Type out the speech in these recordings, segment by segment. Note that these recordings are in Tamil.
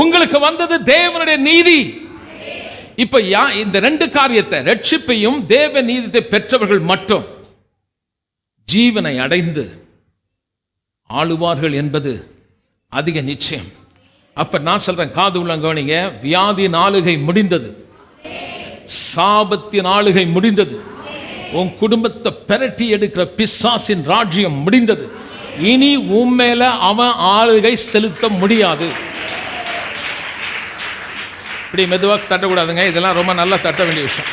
உங்களுக்கு வந்தது தேவனுடைய நீதி. இப்ப யா இந்த ரெண்டு காரியத்தை ரட்சிப்பையும் தேவ நீதியை பெற்றவர்கள் மட்டும் ஜீவனை அடைந்து ஆளுவார்கள் என்பது அதிக நிச்சயம். அப்ப நான் சொல்றேன் காது உள்ள கவனிங்க வியாதியின் ஆளுகை முடிந்தது. சாபத்தின் ஆளுகை முடிந்தது. உன் குடும்பத்தை பெரட்டி எடுக்கிற பிசாசின் ராஜ்யம் முடிந்தது. இனி உன் மேல அவன் ஆளுகை செலுத்த முடியாது. இப்படி மெதுவாக தட்டக்கூடாதுங்க. இதெல்லாம் ரொம்ப நல்லா தட்ட வேண்டிய விஷயம்.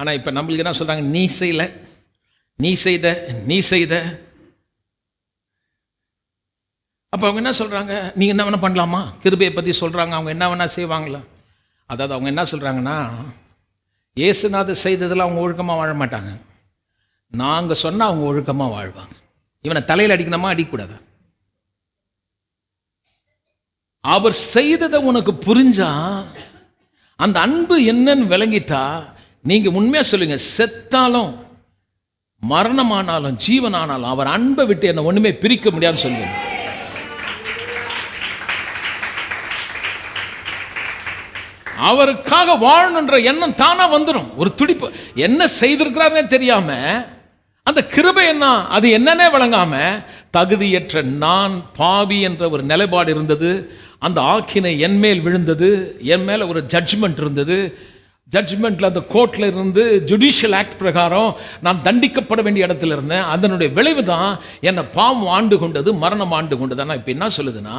ஆனால் இப்போ நம்மளுக்கு என்ன சொல்கிறாங்க நீ செய்யல நீ செய்த நீ செய்த. அப்போ அவங்க என்ன சொல்கிறாங்க நீங்கள் என்ன வேணால் பண்ணலாமா? கிருபையை பற்றி சொல்கிறாங்க அவங்க என்ன வேணால் செய்வாங்களா? அதாவது அவங்க என்ன சொல்கிறாங்கன்னா இயேசுநாத செய்ததெல்லாம் அவங்க ஒழுக்கமாக வாழ மாட்டாங்க. நாங்கள் சொன்னால் அவங்க ஒழுக்கமாக வாழ்வாங்க. இவனை தலையில் அடிக்கணுமா? அடிக்கக்கூடாதா? அவர் செய்ததை உனக்கு புரிஞ்சா அந்த அன்பு என்னன்னு விளங்கிட்டா நீங்க உண்மையா சொல்லுங்க செத்தாலும் மரணமானாலும் ஜீவனானாலும் அவர் அன்பை விட்டு என்ன ஒண்ணுமே பிரிக்க முடியாதுன்னு சொல்லுங்க. அவருக்காக வாழணுன்ற எண்ணம் தானா வந்துடும் ஒரு துடிப்பு. என்ன செய்திருக்கிறாருன்னே தெரியாம அந்த கிருபை என்ன? அது என்னன்னே விளங்காம தகுதியற்ற நான் பாவி என்ற ஒரு நிலைப்பாடு இருந்தது. அந்த ஆக்கினை என் மேல் விழுந்தது என் மேலே ஒரு ஜட்ஜ்மெண்ட் இருந்தது. ஜட்ஜ்மெண்ட்டில் அந்த கோர்ட்ல இருந்து ஜுடிஷியல் ஆக்ட் பிரகாரம் நான் தண்டிக்கப்பட வேண்டிய இடத்துல இருந்தேன். அதனுடைய விளைவு தான் என்னை பாவம் ஆண்டு கொண்டது மரணம் ஆண்டு கொண்டது. ஆனால் இப்போ என்ன சொல்லுதுன்னா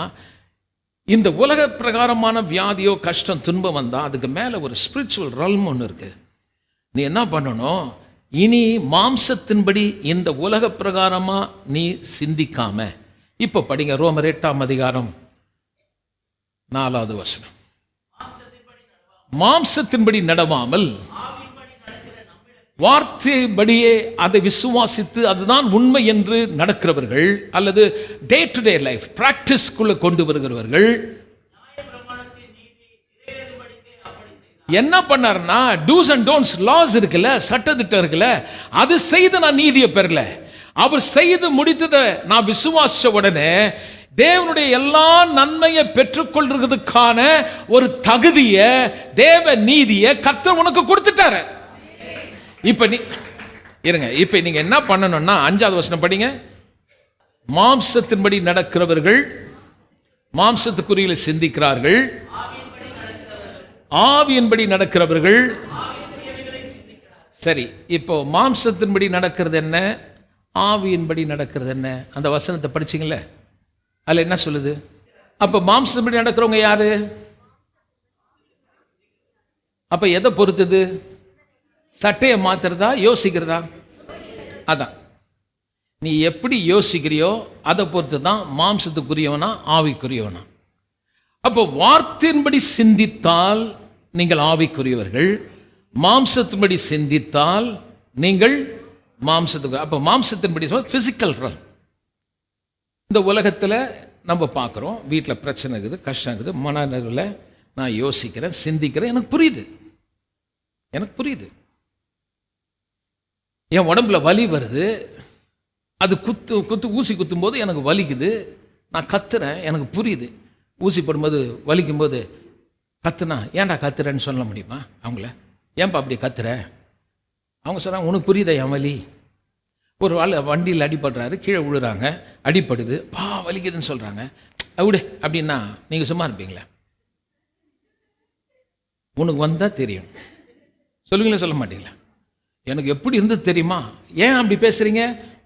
இந்த உலக பிரகாரமான வியாதியோ கஷ்டம் துன்பம் வந்தால் அதுக்கு மேலே ஒரு ஸ்பிரிச்சுவல் ரல்ம் ஒன்று இருக்குது நீ என்ன பண்ணணும்? இனி மாம்சத்தின்படி இந்த உலக பிரகாரமாக நீ சிந்திக்காம. இப்போ படிங்க ரோமர் எட்டாம் அதிகாரம். நாலாவது வசனம். மாம்சத்தின்படி நடவாமல் வார்த்தைப்படியே அதை விசுவாசித்து அதுதான் உண்மை என்று நடக்கிறவர்கள் அல்லது டே டு டே லைஃப் பிராக்டிஸ்க்குள்ள கொண்டு வருகிறவர்கள் என்ன பண்ணாருன்னா டூஸ் அண்ட் டோன்ட்ஸ் லாஸ் இருக்குல்ல சட்டத்திட்டம் இருக்குல்ல அது செய்து நான் நீதியை பெறல. அவர் செய்து முடித்ததை நான் விசுவாச உடனே தேவனுடைய எல்லா நன்மையை பெற்றுக்கொள்றதுக்கான ஒரு தகுதியை தேவ நீதியை கர்த்தர் உனக்கு கொடுத்துட்டாரு. இப்ப நீ இருங்க இப்ப நீங்க என்ன பண்ணணும்னா அஞ்சாவது வசனம் படிங்க. மாம்சத்தின்படி நடக்கிறவர்கள் மாம்சத்துக்குரியில சிந்திக்கிறார்கள். ஆவியின்படி நடக்கிறவர்கள் சரி இப்போ மாம்சத்தின்படி நடக்கிறது என்ன? ஆவியின்படி நடக்கிறது என்ன? அந்த வசனத்தை படிச்சீங்களே. அதில் என்ன சொல்லுது? அப்போ மாம்சத்தின்படி நடக்கிறவங்க யாரு? அப்போ எதை பொறுத்தது? சட்டையை மாத்துறதா யோசிக்கிறதா? அதான். நீ எப்படி யோசிக்கிறியோ அதை பொறுத்து தான் மாம்சத்துக்குரியவனா ஆவிக்குரியவனா. அப்போ வார்த்தையின்படி சிந்தித்தால் நீங்கள் ஆவிக்குரியவர்கள் மாம்சத்தின்படி சிந்தித்தால் நீங்கள் மாம்சத்துக்கு அப்போ மாம்சத்தின்படி பிசிக்கல் ரன் இந்த உலகத்தில் நம்ம பார்க்குறோம் வீட்டில் பிரச்சனை இருக்குது கஷ்டம் இருக்குது மனநிலையில் நான் யோசிக்கிறேன் சிந்திக்கிறேன் எனக்கு புரியுது. எனக்கு புரியுது. என் உடம்புல வலி வருது அது குத்து குத்து ஊசி குத்தும் போது எனக்கு வலிக்குது நான் கத்துறேன் எனக்கு புரியுது. ஊசி போடும்போது வலிக்கும் போது கத்துனா ஏன்டா கத்துறேன்னு சொல்ல முடியுமா அவங்கள? ஏன்பா அப்படி கத்துற? அவங்க சொல்கிறாங்க உனக்கு புரியுதா என் வலி? ஒரு ஆள் வண்டியில் அடிபடுறாரு கீழே விழுறாங்க அடிப்படுது பா வலிக்குதுன்னு சொல்கிறாங்க விடு அப்படின்னா நீங்கள் சும்மா இருப்பீங்களா? உனக்கு வந்தால் தெரியும். சொல்லுங்களா சொல்ல மாட்டீங்களா? எனக்கு எப்படி இருந்தது தெரியுமா? ஏன் அப்படி பேசுகிறீங்க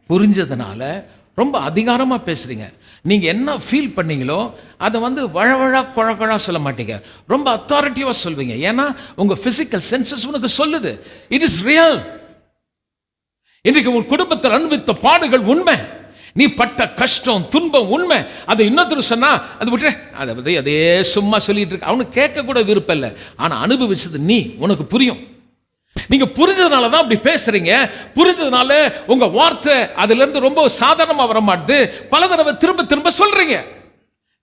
புரிஞ்சதுனால ரொம்ப அதிகாரமாக பேசுகிறீங்க நீங்கள் என்ன ஃபீல் பண்ணீங்களோ அதை வந்து வழவழா குழக்கழா சொல்ல மாட்டீங்க. ரொம்ப அத்தாரிட்டிவாக சொல்வீங்க. ஏன்னா உங்கள் ஃபிசிக்கல் சென்சஸ் உனக்கு சொல்லுது. இட் இஸ் ரியல் இன்றைக்கு உன் குடும்பத்தில் அனுபவித்த பாடுகள் உண்மை. நீ பட்ட கஷ்டம் துன்பம் உண்மை. அதை இன்னொருத்தர் சொன்னா அது விட்டுற அதை பற்றி அதே சும்மா சொல்லிட்டு இருக்க. அவனுக்கு கேட்க கூட விருப்பம் இல்லை. ஆனால் அனுபவிச்சது நீ உனக்கு புரியும். நீங்க புரிஞ்சதுனால தான் அப்படி பேசுறீங்க. புரிஞ்சதுனால உங்க வார்த்தை அதுல இருந்து ரொம்ப சாதாரணமா வர மாட்டுது. பல தடவை திரும்ப திரும்ப சொல்றீங்க.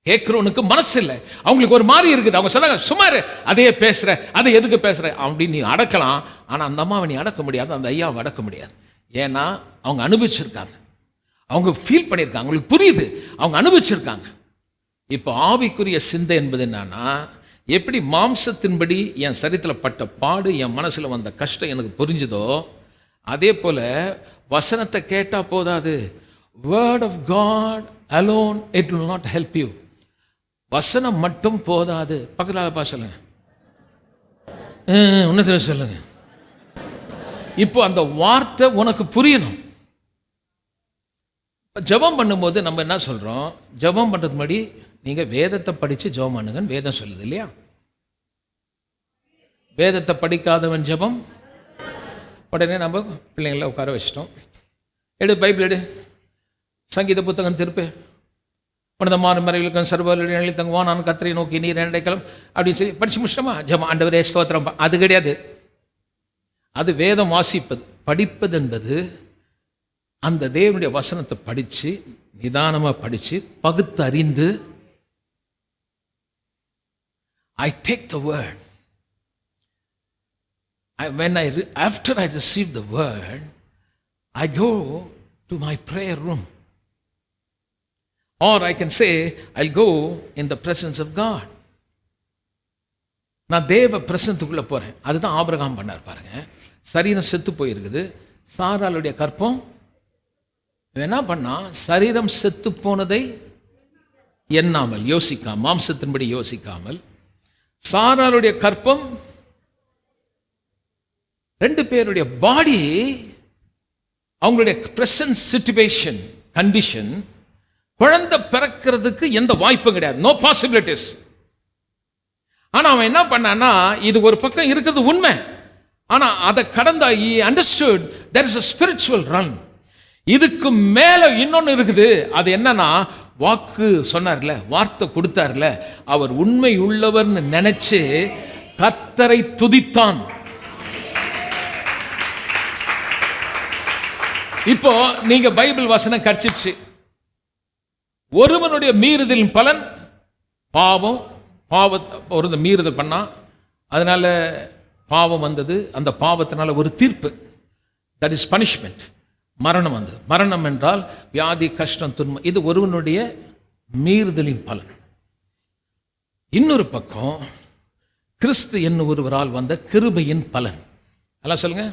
கேட்கிறவனுக்கு மனசு இல்லை. அவங்களுக்கு ஒரு மாதிரி இருக்குது. அவங்க சொன்னாங்க சுமார் அதையே பேசுற. அதை எதுக்கு பேசுற? அப்படின்னு நீ அடக்கலாம். ஆனா அந்த அம்மாவை நீ அடக்க முடியாது. அந்த ஐயாவை அடக்க முடியாது. ஏன்னா அவங்க அனுபவிச்சிருக்காங்க. அவங்க ஃபீல் பண்ணியிருக்காங்க அவங்களுக்கு புரியுது. அவங்க அனுபவிச்சிருக்காங்க. இப்போ ஆவிக்குரிய சிந்தை என்பது என்னன்னா எப்படி மாம்சத்தின்படி என் சரித்தில் பட்ட பாடு என் மனசில் வந்த கஷ்டம் எனக்கு புரிஞ்சுதோ அதே போல் வசனத்தை கேட்டால் போதாது. Word of God alone it will not help you வசனம் மட்டும் போதாது. பக்கத்தில் பாசலுங்க உன்னத்தில் சொல்லுங்கள் இப்போ அந்த வார்த்தை உனக்கு புரியணும். ஜெபம் பண்ணும்போது நம்ம என்ன சொல்கிறோம் ஜெபம் பண்ணுறது முன்னாடி நீங்கள் வேதத்தை படித்து ஜெபம் பண்ணுங்கன்னு வேதம் சொல்லுது இல்லையா? வேதத்தை படிக்காதவன் ஜெபம். உடனே நம்ம பிள்ளைங்கள உட்கார வச்சிட்டோம். எடு பைபிள் எடு. சங்கீத புத்தகம் திருப்பு. உனதமான மறைகளுக்கும் சர்வ தங்குவான். நான் கத்திரை நோக்கி நீர் ரெண்டைக்கலாம் அப்படின்னு சொல்லி படிச்சு முடிச்சிட்டோமா? ஜெபம். ஆண்டவரே ஸ்தோத்திரம். அது கிடையாது. அது வேதம் வாசிப்பது படிப்பது என்பது அந்த தேவனுடைய வசனத்தை படித்து நிதானமாக படித்து பகுத்து அறிந்து I take the word I receive the word I go to my prayer room or I can say I go in the presence of God நான் தேவ பிரசனத்துக்குள்ளே போகிறேன் அதுதான் ஆபிரகாம் பண்ணார் பாருங்க. சரீரம் செத்து போயிருக்குது. சாராளுடைய கற்பம் என்ன பண்ணா சரீரம் செத்து போனதை எண்ணாமல் யோசிக்காமல் மாம்சத்தின்படி யோசிக்காமல் சாராளுடைய கற்பம் ரெண்டு பேருடைய பாடி அவங்களுடைய பிரசன்ட் சுச்சுவேஷன் கண்டிஷன் குழந்தை பிறக்கிறதுக்கு எந்த வாய்ப்பும் கிடையாது. நோ பாசிபிலிட்டிஸ் ஆனால் அவன் என்ன பண்ணான்னா இது ஒரு பக்கம் இருக்கிறது உண்மை. ஆனால் அதை கடந்த understood there is a spiritual run இதுக்கு மேலே இன்னொன்று இருக்குது. அது என்னன்னா வாக்கு சொன்னார்ல வார்த்தை கொடுத்தார்ல அவர் உண்மை உள்ளவர்னு நினைச்சு கத்தரை துதித்தான். இப்போ நீங்க பைபிள் வசனம் கடிச்சிச்சு ஒருவனுடைய மீறுதலின் பலன் பாவம் பாவத்தை ஒரு மீறுதல் பண்ணால் அதனால் பாவம் வந்தது. அந்த பாவத்தினால ஒரு தீர்ப்பு. தட் இஸ் பனிஷ்மெண்ட் மரணம் வந்தது. மரணம் என்றால் வியாதி கஷ்டம் துன்பம். இது ஒருவனுடைய மீறுதலின் பலன். இன்னொரு பக்கம் கிறிஸ்து என்னும் ஒருவரால் வந்த கிருபையின் பலன். நல்லா சொல்லுங்க.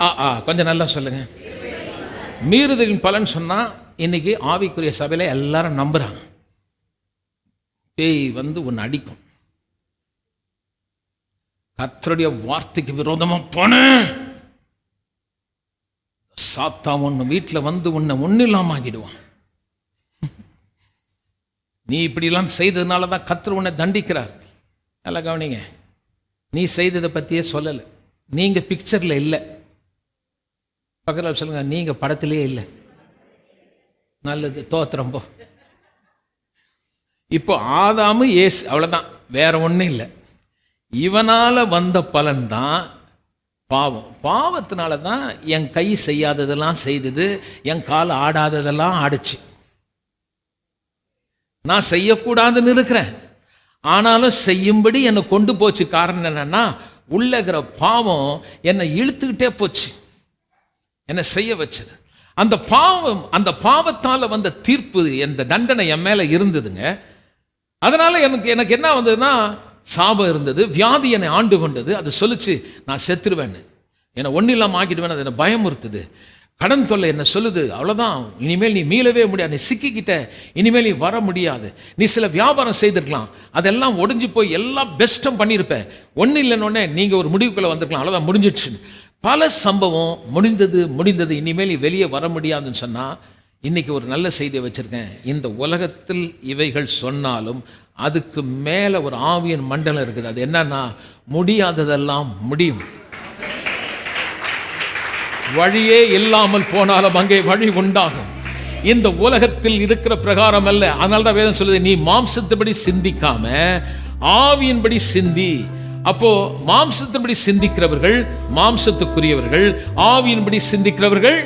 ஆ ஆ கொஞ்சம் நல்லா சொல்லுங்க. மீறுதலின் பலன் சொன்னால் இன்னைக்கு ஆவிக்குரிய சபையில் எல்லாரும் நம்புகிறாங்க பேய் வந்து உன்னை அடிக்கும். கர்த்தருடைய வார்த்தைக்கு விரோதமா போன. சாத்தா உன்னை வீட்டில் வந்து உன்னை ஒன்றும் இல்லாம ஆகிடுவான் நீ இப்படிலாம் செய்ததுனால தான் கர்த்தர் உன்னை தண்டிக்கிறார். நல்லா கவனிங்க. நீ செய்ததை பற்றியே சொல்லலை. நீங்க பிக்சர்ல இல்லை. பக்கத்தில் சொல்லுங்க நீங்க படத்திலேயே இல்லை. நல்லது தோத்திரம் போ. இப்போ ஆதாமு ஏசு அவ்வளோதான் வேற ஒன்றும் இல்லை. இவனால் வந்த பலன் தான் பாவம். பாவத்தினால தான் என் கை செய்யாததெல்லாம் செய்தது என் கால் ஆடாததெல்லாம் ஆடுச்சு. நான் செய்யக்கூடாதுன்னு இருக்கிறேன். ஆனாலும் செய்யும்படி என்னை கொண்டு போச்சு. காரணம் என்னன்னா உள்ளகிற இருக்கிற பாவம் என்னை இழுத்துக்கிட்டே போச்சு. என்னை செய்ய வச்சது. அந்த பாவம் அந்த பாவத்தால் வந்த தீர்ப்பு இந்த தண்டனை என் மேலே இருந்ததுங்க அதனால எனக்கு எனக்கு என்ன வந்ததுன்னா சாபம் இருந்தது. வியாதி என்னை ஆண்டு கொண்டது. அது சொல்லிச்சு நான் செத்துருவேன்னு. என்னை ஒன்றும் இல்லாமல் ஆக்கிடுவேன் அது என்னை பயமுறுத்துது. கடன் தொல்லை என்ன சொல்லுது அவ்வளோதான் இனிமேல் நீ மீளவே முடியாது. நீ சிக்கிக்கிட்ட. இனிமேல் நீ வர முடியாது. நீ சில வியாபாரம் செய்திருக்கலாம். அதெல்லாம் ஒடிஞ்சு போய் எல்லாம் பெஸ்ட்டும் பண்ணியிருப்ப. ஒன்றும் இல்லைன்னொடனே நீங்கள் ஒரு முடிவுக்குள்ளே வந்திருக்கலாம். அவ்வளோதான் முடிஞ்சிடுச்சு பல சம்பவம் முடிந்தது முடிந்தது. இனிமேல் நீ வெளியே வர முடியாதுன்னு சொன்னால் இன்னைக்கு ஒரு நல்ல செய்தியை வச்சுருக்கேன். இந்த உலகத்தில் இவைகள் சொன்னாலும் அதுக்கு மேலே ஒரு ஆவியன் மண்டலம் இருக்குது. அது என்னன்னா முடியாததெல்லாம் முடியும். வழியே இல்லாமல் போனாலும் அங்கே வழி உண்டாகும். இந்த உலகத்தில் இருக்கிற பிரகாரம் அல்ல. அதனால தான் வேதம் சொல்லுது நீ மாம்சத்தபடி சிந்திக்காம ஆவியின்படி சிந்தி. அப்போ மாம்சத்தின்படி சிந்திக்கிறவர்கள் மாம்சத்துக்குரியவர்கள் ஆவியின்படி சிந்திக்கிறவர்கள்